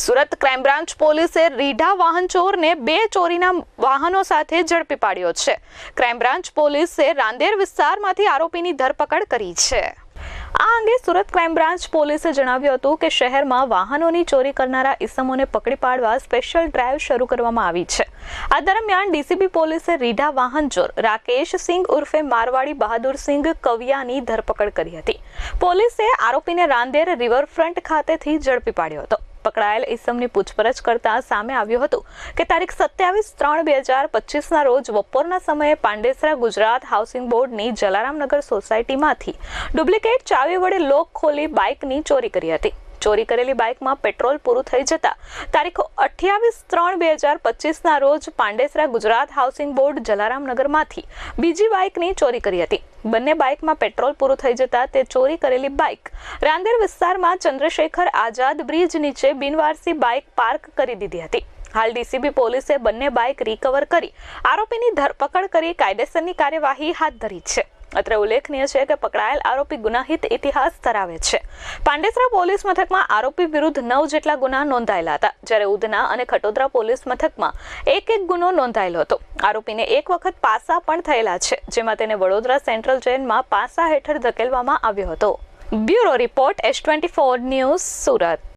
Surat crime branch પોલીસે રીઢા વાહન ચોરને બે ચોરીના વાહનો સાથે ઝડપી પાડ્યો છે. ક્રાઇમ બ્રાન્ચ પોલીસે રાંદેર વિસ્તારમાંથી આરોપીની ધરપકડ કરી છે. આ અંગે સુરત ક્રાઇમ બ્રાન્ચ પોલીસે જણાવ્યું હતું કે શહેરમાં વાહનોની ચોરી કરનારા ઇસમોને પકડી પાડવા સ્પેશિયલ ડ્રાઈવ શરૂ કરવામાં આવી છે. આ દરમિયાન ડીસીબી પોલીસે રીઢા વાહન ચોર રાકેશ સિંઘ ઉર્ફે મારવાડી બહાદુર સિંઘ કવિયાની ધરપકડ કરી હતી. પોલીસે આરોપીને રાંદેર રિવરફ્રન્ટ ખાતેથી ઝડપી પાડ્યો હતો. પકડાયેલ ઇસમની પૂછપરછ કરતા સામે આવ્યું હતું કે તારીખ સત્યાવીસ ત્રણ બે હજાર પચીસના રોજ બપોરના સમયે પાંડેસરા ગુજરાત હાઉસિંગ બોર્ડની જલારામનગર સોસાયટીમાંથી ડુપ્લિકેટ ચાવી વડે લોક ખોલી બાઇકની ચોરી કરી હતી. ચોરી કરેલી બાઇકમાં પેટ્રોલ પૂરું થઈ જતા તારીખ અઠ્યાવીસ ત્રણ બે હજાર પચીસના રોજ પાંડેસરા ગુજરાત હાઉસિંગ બોર્ડ જલારામનગરમાંથી બીજી બાઇકની ચોરી કરી હતી. બંને બાઇકમાં પેટ્રોલ પૂરું થઈ જતા તે ચોરી કરેલી બાઇક રાંદેર વિસ્તારમાં ચંદ્રશેખર આઝાદ બ્રિજ નીચે બિનવારસી બાઇક પાર્ક કરી દીધી હતી. હાલ ડીસીબી પોલીસે બંને બાઇક રિકવર કરી આરોપીની ધરપકડ કરી કાયદેસરની કાર્યવાહી હાથ ધરી છે. અત્રે ઉલ્લેખનીય છે કે પકડાયેલ આરોપી ગુનાહિત ઇતિહાસ ધરાવે છે. પાંડેસરા પોલીસ મથકમાં આરોપી વિરુદ્ધ નવ જેટલા ગુના નોંધાયેલા હતા. જ્યારે ઉધના અને ખટોદરા પોલીસ મથકમાં એક એક ગુનો નોંધાયેલો હતો. આરોપીને એક વખત પાસા પણ થયેલા છે, જેમાં તેને વડોદરા સેન્ટ્રલ જેલમાં પાસા હેઠળ ધકેલવામાં આવ્યો હતો. Bureau report S twenty four news Surat.